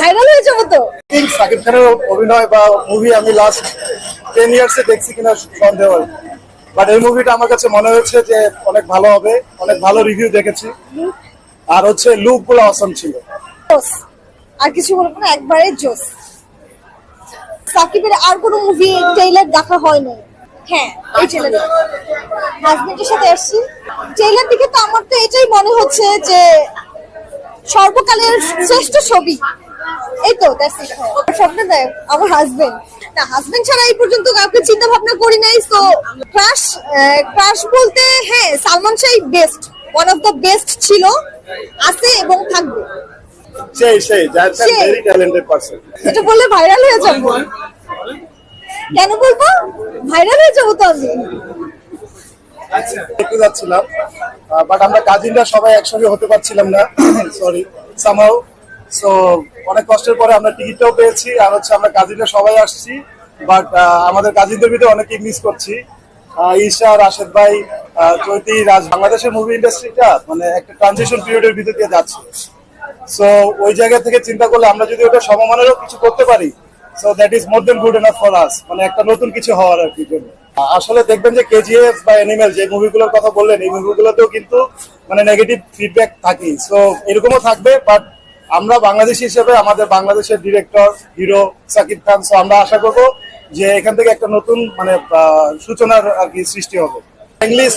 Viral হয়ে যাব তো। সাকিব খানের অভিনয় বা মুভি আমি লাস্ট টেন ইয়ার্সে দেখছি কিনা সন্দেহ। বাট এই মুভিটা আমার কাছে মনে হয়েছে যে অনেক ভালো হবে অনেক ভালো রিভিউ দেখেছি। আর হচ্ছে লুকগুলো অসম ছিল। আর কিছু বলব না একবারে জোস সাকিবের আর কোনো মুভি ট্রেইলার দেখা হয়নি। হ্যাঁ এই ট্রেলার হাজবেন্ডের সাথে আসছি। ট্রেইলার দিকে তো আমার তো এটাই মনে হচ্ছে যে সর্বকালের শ্রেষ্ঠ ছবি। এই তো দ্যাটস ইট স্বপ্ন দেয় আমার হাজবেন্ড না হাজবেন্ড ছাড়া এই পর্যন্ত কাউকে চিন্তা ভাবনা করি নাই তো ক্রাশ ক্রাশ বলতে হ্যাঁ Salman Shah best one of the best ছিল আছে এবং থাকবে। সেই সেই Zahid Khan very talented person এটা বললে ভাইরাল হয়ে যাব। কেন বলব? ভাইরাল হয়ে যাব তো আমি। যাচ্ছিলাম। বাট আমরা কাজিনরা সবাই একসঙ্গে হতে পারছিলাম না। সরি সামাও সো অনেক কষ্টের পরে আমরা টিকিটটাও পেয়েছি, আর হচ্ছে আমরা কাজিনরা সবাই আসছি বাট আমাদের কাজিনদের ভিতরে অনেকেই মিস করছি। ঈশা, রাশেদ ভাই চৈতি, রাজ, বাংলাদেশের মুভি ইন্ডাস্ট্রিটা মানে একটা ট্রানজিশন পিরিয়ডের ভিতর দিয়ে যাচ্ছে। সো ওই জায়গা থেকে চিন্তা করলে আমরা যদি ওটা সমমানেরও কিছু করতে পারি so that is more than good enough for us মানে একটা নতুন কিছু হওয়ার আর কি জন্য। আসলে দেখবেন যে কেজিএফ বা অ্যানিমেল যে মুভিগুলোর কথা বললেন, এই মুভিগুলোতেও কিন্তু মানে নেগেটিভ ফিডব্যাক থাকেই। সো এরকমও থাকবে বাট আমরা বাংলাদেশ হিসেবে আমাদের বাংলাদেশের director hero Shakib Khan so আমরা আশা করব যে এখান থেকে একটা নতুন মানে সূচনার আর কি সৃষ্টি হবে। ইংলিশ